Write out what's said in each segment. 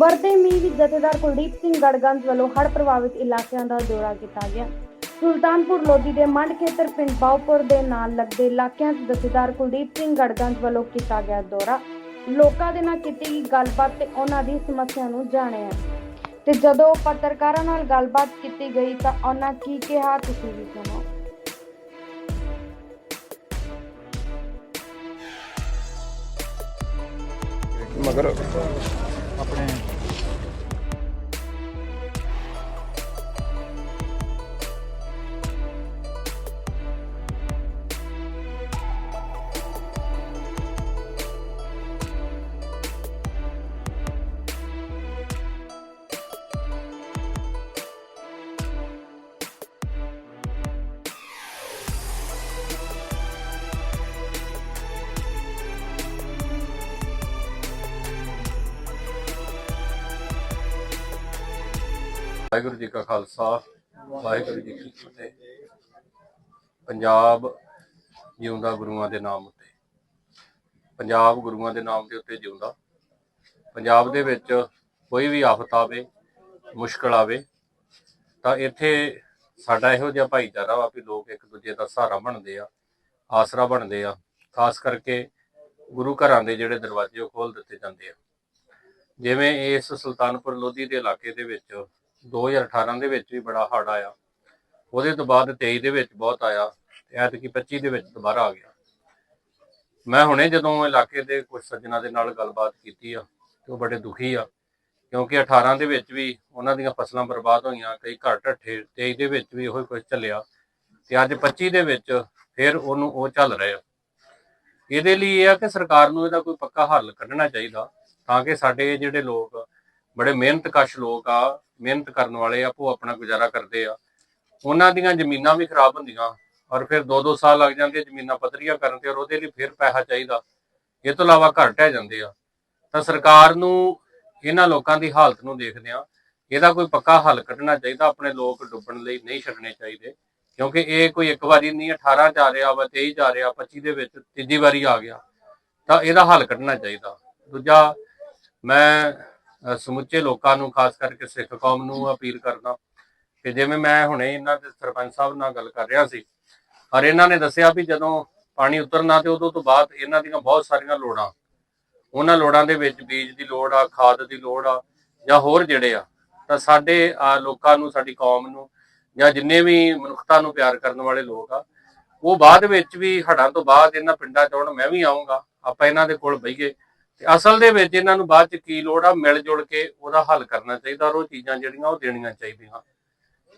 ਵਰਤੇ ਮੀਂਹ ਵਿੱਚ ਜਥੇਦਾਰ ਕੁਲਦੀਪ ਸਿੰਘ ਗੜਗੰਜ ਵੱਲੋਂ ਹੜ੍ਹ ਪ੍ਰਭਾਵਿਤ ਇਲਾਕਿਆਂ ਦਾ ਦੌਰਾ ਕੀਤਾ ਗਿਆ। ਸੁਲਤਾਨਪੁਰ ਲੋਧੀ ਦੇ ਮੰਡ ਖੇਤਰ ਪਿੰਡ ਬਾਉਪੁਰ ਦੇ ਨਾਲ ਲੱਗਦੇ ਇਲਾਕਿਆਂ 'ਚ ਜਥੇਦਾਰ ਕੁਲਦੀਪ ਸਿੰਘ ਗੜਗੰਜ ਵੱਲੋਂ ਕੀਤਾ ਗਿਆ ਦੌਰਾ। ਲੋਕਾਂ ਦੇ ਨਾਲ ਕੀਤੀ ਗਈ ਗੱਲਬਾਤ ਤੇ ਉਹਨਾਂ ਦੀ ਸਮੱਸਿਆ ਨੂੰ ਜਾਣਿਆ। ਤੇ ਜਦੋਂ ਪੱਤਰਕਾਰਾਂ ਨਾਲ ਗੱਲਬਾਤ ਕੀਤੀ ਗਈ ਤਾਂ ਉਹਨਾਂ ਕੀ ਕਿਹਾ ਤੁਸੀਂ ਵੀ ਸੁਣੋ। ਮਗਰ ਆਪਣੇ ਵਾਹਿਗੁਰੂ ਜੀ ਕਾ ਖਾਲਸਾ, ਵਾਹਿਗੁਰੂ ਜੀ ਕੀ ਫਤਿਹ। ਪੰਜਾਬ ਜਿਉਂਦਾ ਗੁਰੂਆਂ ਦੇ ਨਾਮ ਉੱਤੇ। ਪੰਜਾਬ ਗੁਰੂਆਂ ਦੇ ਨਾਮ ਦੇ ਉੱਤੇ ਜਿਉਂਦਾ। ਪੰਜਾਬ ਦੇ ਵਿੱਚ ਕੋਈ ਵੀ ਆਫਤ ਆਵੇ, ਮੁਸ਼ਕਲ ਆਵੇ, ਤਾਂ ਇੱਥੇ ਸਾਡਾ ਇਹੋ ਜਿਹਾ ਭਾਈਚਾਰਾ ਵਾ ਵੀ ਲੋਕ ਇੱਕ ਦੂਜੇ ਦਾ ਸਹਾਰਾ ਬਣਦੇ ਆ, ਆਸਰਾ ਬਣਦੇ ਆ। ਖਾਸ ਕਰਕੇ ਗੁਰੂ ਘਰਾਂ ਦੇ ਜਿਹੜੇ ਦਰਵਾਜ਼ੇ ਉਹ ਖੋਲ ਦਿੱਤੇ ਜਾਂਦੇ ਆ। ਜਿਵੇਂ ਇਸ ਸੁਲਤਾਨਪੁਰ ਲੋਧੀ ਦੇ ਇਲਾਕੇ ਦੇ ਵਿੱਚ 2018 ਦੇ ਵਿੱਚ ਵੀ ਬੜਾ ਹੜ੍ਹ ਆਇਆ। ਉਹਦੇ ਤੋਂ ਬਾਅਦ 23 ਦੇ ਵਿੱਚ ਬਹੁਤ ਆਇਆ ਐਤਕੀ 25 ਦੇ ਵਿੱਚ ਦੁਬਾਰਾ ਆ ਗਿਆ। ਮੈਂ ਹੁਣੇ ਜਦੋਂ ਇਲਾਕੇ ਦੇ ਕੁਝ ਸੱਜਣਾ ਦੇ ਨਾਲ ਗੱਲਬਾਤ ਕੀਤੀ ਆ ਤੇ ਉਹ ਬੜੇ ਦੁਖੀ ਆ, ਕਿਉਂਕਿ 18 ਦੇ ਵਿੱਚ ਵੀ ਉਹਨਾਂ ਦੀਆਂ ਫਸਲਾਂ ਬਰਬਾਦ ਹੋਈਆਂ, ਕਈ ਘਰ ਢੱਠੇ 23 ਦੇ ਵਿੱਚ ਵੀ ਉਹੀ ਕੁਝ ਚੱਲਿਆ ਤੇ ਅੱਜ 25 ਦੇ ਵਿੱਚ ਫਿਰ ਉਹਨੂੰ ਉਹ ਚੱਲ ਆ। ਇਹਦੇ ਲਈ ਇਹ ਆ ਕਿ ਸਰਕਾਰ ਨੂੰ ਇਹਦਾ ਕੋਈ ਪੱਕਾ ਹੱਲ ਕੱਢਣਾ ਚਾਹੀਦਾ ਤਾਂ ਕਿ ਸਾਡੇ ਜਿਹੜੇ ਲੋਕ ਬੜੇ ਮਿਹਨਤਕਸ਼ ਲੋਕ ਆ ਮਿਹਨਤ ਕਰਨ ਵਾਲੇ ਆ ਉਹ ਆਪਣਾ ਗੁਜ਼ਾਰਾ ਕਰਦੇ ਆ। ਉਹਨਾਂ ਦੀਆਂ ਜ਼ਮੀਨਾਂ ਵੀ ਖਰਾਬ ਹੁੰਦੀਆਂ ਔਰ ਫਿਰ 2-2 ਸਾਲ ਲੱਗ ਜਾਂਦੇ ਜ਼ਮੀਨਾਂ ਪੱਧਰੀਆਂ ਕਰਨ ਤੇ ਔਰ ਉਹਦੇ ਲਈ ਫਿਰ ਪੈਸਾ ਚਾਹੀਦਾ। ਇਹ ਤੋਂ ਇਲਾਵਾ ਘਰ ਢਹਿ ਜਾਂਦੇ ਆ। ਤਾਂ ਸਰਕਾਰ ਨੂੰ, ਇਹਨਾਂ ਲੋਕਾਂ ਦੀ ਹਾਲਤ ਨੂੰ ਦੇਖਦੇ ਆ, ਇਹਦਾ ਕੋਈ ਪੱਕਾ ਹੱਲ ਕੱਢਣਾ ਚਾਹੀਦਾ, ਆਪਣੇ ਲੋਕ ਡੁੱਬਣ ਲਈ ਨਹੀਂ ਛੱਡਣੇ ਚਾਹੀਦੇ। ਕਿਉਂਕਿ ਇਹ ਕੋਈ ਇੱਕ ਵਾਰੀ ਨਹੀਂ 18 ਚ ਆ ਰਿਹਾ ਵਾ 23 ਚ ਆ ਰਿਹਾ 25 ਦੇ ਵਿੱਚ ਤੀਜੀ ਵਾਰੀ ਆ ਗਿਆ। ਤਾਂ ਇਹਦਾ ਹੱਲ ਕੱਢਣਾ ਚਾਹੀਦਾ। ਦੂਜਾ, ਮੈਂ ਸਮੁੱਚੇ ਲੋਕਾਂ ਨੂੰ, ਖਾਸ ਕਰਕੇ ਸਿੱਖ ਕੌਮ ਨੂੰ ਅਪੀਲ ਕਰਦਾ। ਕਿ ਜਿਵੇਂ ਮੈਂ ਹੁਣੇ ਇਹਨਾਂ ਦੇ ਸਰਪੰਚ ਸਾਹਿਬ ਨਾਲ ਗੱਲ ਕਰ ਰਿਹਾ ਸੀ ਔਰ ਇਹਨਾਂ ਨੇ ਦੱਸਿਆ ਵੀ ਜਦੋਂ ਪਾਣੀ ਉਤਰਨਾ ਤੇ ਉਦੋਂ ਤੋਂ ਬਾਅਦ ਇਹਨਾਂ ਦੀਆਂ ਬਹੁਤ ਸਾਰੀਆਂ ਲੋੜਾਂ। ਉਹਨਾਂ ਲੋੜਾਂ ਦੇ ਵਿੱਚ ਬੀਜ ਦੀ ਲੋੜ ਆ, ਖਾਦ ਦੀ ਲੋੜ ਆ, ਜਾਂ ਹੋਰ ਜਿਹੜੇ ਆ, ਤਾਂ ਸਾਡੇ ਲੋਕਾਂ ਨੂੰ, ਸਾਡੀ ਕੌਮ ਨੂੰ, ਜਾਂ ਜਿੰਨੇ ਵੀ ਮਨੁੱਖਤਾ ਨੂੰ ਪਿਆਰ ਕਰਨ ਵਾਲੇ ਲੋਕ ਆ, ਉਹ ਬਾਅਦ ਵਿੱਚ ਵੀ ਹੜਾਂ ਤੋਂ ਬਾਅਦ ਇਹਨਾਂ ਪਿੰਡਾਂ 'ਚ ਹੁਣ ਮੈਂ ਵੀ ਆਉਂਗਾ ਆਪਾਂ ਇਹਨਾਂ ਦੇ ਕੋਲ ਬਈਏ। ਤੇ ਅਸਲ ਦੇ ਵਿੱਚ ਇਹਨਾਂ ਨੂੰ ਬਾਅਦ 'ਚ ਕੀ ਲੋੜ ਆ? ਮਿਲ ਜੁਲ ਕੇ ਉਹਦਾ ਹੱਲ ਕਰਨਾ ਚਾਹੀਦਾ, ਔਰ ਉਹ ਚੀਜ਼ਾਂ ਜਿਹੜੀਆਂ ਉਹ ਦੇਣੀਆਂ ਚਾਹੀਦੀਆਂ।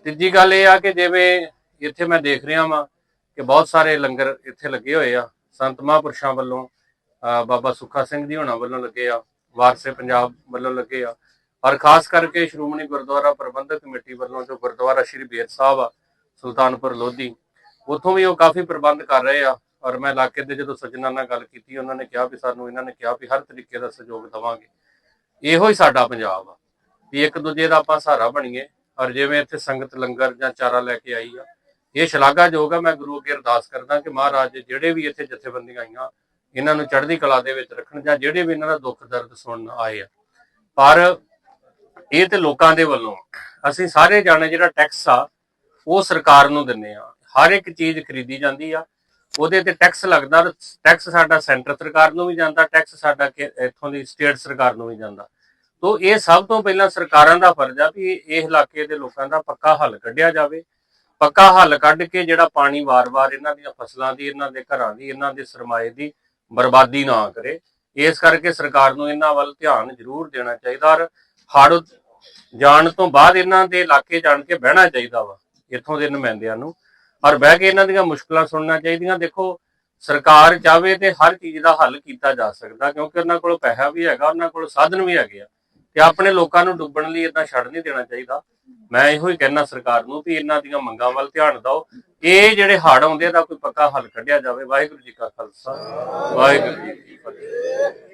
ਤੀਜੀ ਗੱਲ ਇਹ ਆ ਕਿ ਜਿਵੇਂ ਇੱਥੇ ਮੈਂ ਦੇਖ ਰਿਹਾ ਵਾਂ ਕਿ ਬਹੁਤ ਸਾਰੇ ਲੰਗਰ ਇੱਥੇ ਲੱਗੇ ਹੋਏ ਆ। ਸੰਤ ਮਹਾਂਪੁਰਸ਼ਾਂ ਵੱਲੋਂ ਅਹ ਬਾਬਾ ਸੁੱਖਾ ਸਿੰਘ ਜੀ ਹੋਣਾ ਵੱਲੋਂ ਲੱਗੇ ਆ। ਵਾਰਸੇ ਪੰਜਾਬ ਵੱਲੋਂ ਲੱਗੇ ਆ। ਔਰ ਖਾਸ ਕਰਕੇ ਸ਼੍ਰੋਮਣੀ ਗੁਰਦੁਆਰਾ ਪ੍ਰਬੰਧਕ ਕਮੇਟੀ ਵੱਲੋਂ ਜੋ ਗੁਰਦੁਆਰਾ ਸ਼੍ਰੀ ਬੇਰ ਸਾਹਿਬ ਆ, ਸੁਲਤਾਨਪੁਰ ਲੋਧੀ, ਉੱਥੋਂ ਵੀ ਉਹ ਕਾਫੀ ਪ੍ਰਬੰਧ ਕਰ ਰਹੇ ਆ। ਔਰ ਮੈਂ ਇਲਾਕੇ ਦੇ ਜਦੋਂ ਸੱਜਣਾ ਨਾਲ ਗੱਲ ਕੀਤੀ, ਉਹਨਾਂ ਨੇ ਕਿਹਾ ਵੀ ਸਾਨੂੰ, ਇਹਨਾਂ ਨੇ ਕਿਹਾ ਵੀ ਹਰ ਤਰੀਕੇ ਦਾ ਸਹਿਯੋਗ ਦਵਾਂਗੇ। ਇਹੋ ਹੀ ਸਾਡਾ ਪੰਜਾਬ ਆ ਵੀ ਇੱਕ ਦੂਜੇ ਦਾ ਆਪਾਂ ਸਹਾਰਾ ਬਣੀਏ। ਔਰ ਜਿਵੇਂ ਇੱਥੇ ਸੰਗਤ ਲੰਗਰ ਜਾਂ ਚਾਰਾ ਲੈ ਕੇ ਆਈ ਆ, ਇਹ ਸ਼ਲਾਘਾਯੋਗ ਆ। ਮੈਂ ਗੁਰੂ ਅੱਗੇ ਅਰਦਾਸ ਕਰਦਾ ਕਿ ਮਹਾਰਾਜ ਜਿਹੜੇ ਵੀ ਇੱਥੇ ਜਥੇਬੰਦੀਆਂ ਆਈਆਂ, ਇਹਨਾਂ ਨੂੰ ਚੜ੍ਹਦੀ ਕਲਾ ਦੇ ਵਿੱਚ ਰੱਖਣ ਜਾਂ ਜਿਹੜੇ ਵੀ ਇਹਨਾਂ ਦਾ ਦੁੱਖ ਦਰਦ ਸੁਣਨ ਆਏ ਆ। ਪਰ ਇਹ ਤੇ ਲੋਕਾਂ ਦੇ ਵੱਲੋਂ ਅਸੀਂ ਸਾਰੇ ਜਾਣੇ ਜਿਹੜਾ ਟੈਕਸ ਆ, ਉਹ ਸਰਕਾਰ ਨੂੰ ਦਿੰਨੇ ਆ। ਹਰ ਇੱਕ ਚੀਜ਼ ਖਰੀਦੀ ਜਾਂਦੀ ਆ। ਉਹਦੇ ਤੇ ਟੈਕਸ ਲੱਗਦਾ ਟੈਕਸ ਸਾਡਾ ਸੈਂਟਰ ਸਰਕਾਰ ਨੂੰ ਵੀ ਜਾਂਦਾ ਟੈਕਸ ਸਾਡਾ ਇੱਥੋਂ ਦੀ ਸਟੇਟ ਸਰਕਾਰ ਨੂੰ ਵੀ ਜਾਂਦਾ। ਤੋਂ ਇਹ ਸਭ ਤੋਂ ਪਹਿਲਾਂ ਸਰਕਾਰਾਂ ਦਾ ਫਰਜ਼ ਆ ਵੀ ਇਹ ਇਲਾਕੇ ਦੇ ਲੋਕਾਂ ਦਾ ਪੱਕਾ ਹੱਲ ਕੱਢਿਆ ਜਾਵੇ। ਪੱਕਾ ਹੱਲ ਕੱਢ ਕੇ ਜਿਹੜਾ ਪਾਣੀ ਵਾਰ-ਵਾਰ ਇਹਨਾਂ ਦੀਆਂ ਫਸਲਾਂ ਦੀ, ਇਹਨਾਂ ਦੇ ਘਰਾਂ ਦੀ, ਇਹਨਾਂ ਦੇ ਸਰਮਾਏ ਦੀ ਬਰਬਾਦੀ ਨਾ ਕਰੇ। ਇਸ ਕਰਕੇ ਸਰਕਾਰ ਨੂੰ ਇਹਨਾਂ ਵੱਲ ਧਿਆਨ ਜ਼ਰੂਰ ਦੇਣਾ ਚਾਹੀਦਾ ਔਰ ਹੜ੍ਹ ਜਾਣ ਤੋਂ ਬਾਅਦ ਇਹਨਾਂ ਦੇ ਇਲਾਕੇ ਜਾਣ ਕੇ ਬਹਿਣਾ ਚਾਹੀਦਾ ਵਾ, ਇੱਥੋਂ ਦੇ ਨੁਮਾਇੰਦਿਆਂ ਨੂੰ। ਔਰ ਬਹਿ ਕੇ ਇਹਨਾਂ ਦੀਆਂ ਮੁਸ਼ਕਲਾਂ ਸੁਣਨਾ ਚਾਹੀਦੀਆਂ। ਦੇਖੋ, ਸਰਕਾਰ ਚਾਹਵੇ ਤੇ ਹਰ ਚੀਜ਼ ਦਾ ਹੱਲ ਕੀਤਾ ਜਾ ਸਕਦਾ, ਕਿਉਂਕਿ ਉਹਨਾਂ ਕੋਲ ਪੈਸਾ ਵੀ ਹੈਗਾ, ਉਹਨਾਂ ਕੋਲ ਸਾਧਨ ਵੀ ਹੈਗੇ ਆ। ਤੇ ਆਪਣੇ ਲੋਕਾਂ ਨੂੰ ਡੁੱਬਣ ਲਈ ਇਦਾਂ ਛੱਡ ਨਹੀਂ ਦੇਣਾ ਚਾਹੀਦਾ। ਮੈਂ ਇਹੋ ਹੀ ਕਹਿਣਾ ਸਰਕਾਰ ਨੂੰ ਵੀ ਇਹਨਾਂ ਦੀਆਂ ਮੰਗਾਂ ਵੱਲ ਧਿਆਨ ਦਿਓ। ਇਹ ਜਿਹੜੇ ਹੜ ਆਉਂਦੇ ਦਾ ਕੋਈ ਪੱਕਾ ਹੱਲ ਕੱਢਿਆ ਜਾਵੇ। ਵਾਹਿਗੁਰੂ ਜੀ ਕਾ ਖਾਲਸਾ। ਵਾਹਿਗੁਰੂ ਜੀ ਕੀ ਫਤਿਹ।